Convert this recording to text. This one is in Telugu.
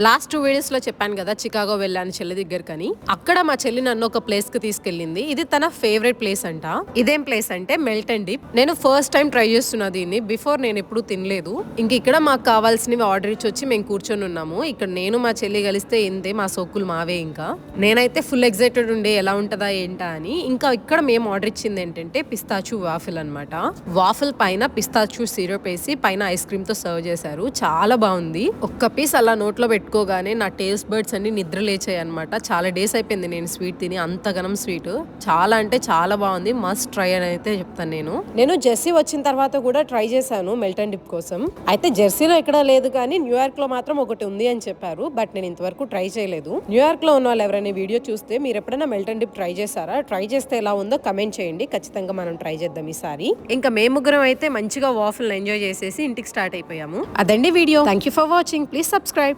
లాస్ట్ టూ వీడియోస్లో చెప్పాను కదా చికాగో వెళ్ళాను చెల్లి దగ్గరకని. అక్కడ మా చెల్లి నన్ను ఒక ప్లేస్కి తీసుకెళ్ళింది. ఇది తన ఫేవరెట్ ప్లేస్ అంట. ఇదేం ప్లేస్ అంటే మెల్ట్ అండ్ డిప్ నేను ఫస్ట్ టైం ట్రై చేస్తున్నా దీన్ని. బిఫోర్ నేను ఎప్పుడు తినలేదు. ఇంక ఇక్కడ మాకు కావాల్సినవి ఆర్డర్ ఇచ్చి వచ్చి మేము కూర్చొని ఉన్నాము. ఇక్కడ నేను మా చెల్లి కలిస్తే ఇంతే మా సోకులు మావే ఇంకా. నేనైతే ఫుల్ ఎగ్జైటెడ్ ఉండే ఎలా ఉంటుందా ఏంటా అని. ఇంకా ఇక్కడ మేము ఆర్డర్ ఇచ్చింది ఏంటంటే పిస్తాచు వాఫిల్ అన్నమాట. వాఫిల్ పైన పిస్తాచు సిరప్ వేసి పైన ఐస్ క్రీమ్తో సర్వ్ చేశారు. చాలా బాగుంది. ఒక్క పీస్ అలా నోట్లో పెట్టి పెట్టుకోగానే నా టేస్ట్ బర్డ్స్ అన్ని నిద్ర లేచాయి అనమాట చాలా డేస్ అయిపోయింది నేను స్వీట్ తిని అంతగనం స్వీట్ చాలా అంటే చాలా బాగుంది. మస్ట్ ట్రై అని అయితే చెప్తాను నేను. నేను జెర్సీ వచ్చిన తర్వాత కూడా ట్రై చేశాను మెల్టన్ డిప్ కోసం. అయితే జెర్సీలో ఎక్కడ లేదు కానీ న్యూయార్క్లో మాత్రం ఒకటి ఉంది అని చెప్పారు. బట్ నేను ఇంతవరకు ట్రై చేయలేదు. న్యూయార్క్లో ఉన్న వాళ్ళు ఎవరైనా వీడియో చూస్తే మీరు ఎప్పుడైనా మెల్టన్ డిప్ ట్రై చేశారా? ట్రై చేస్తే ఎలా ఉందో కమెంట్ చేయండి. ఖచ్చితంగా మనం ట్రై చేద్దాం ఈసారి. ఇంకా మేము ముగ్గురం అయితే మంచిగా వాఫుల్ ఎంజాయ్ చేసేసి ఇంటికి స్టార్ట్ అయిపోయాము. అదండి video. Thank you for watching please subscribe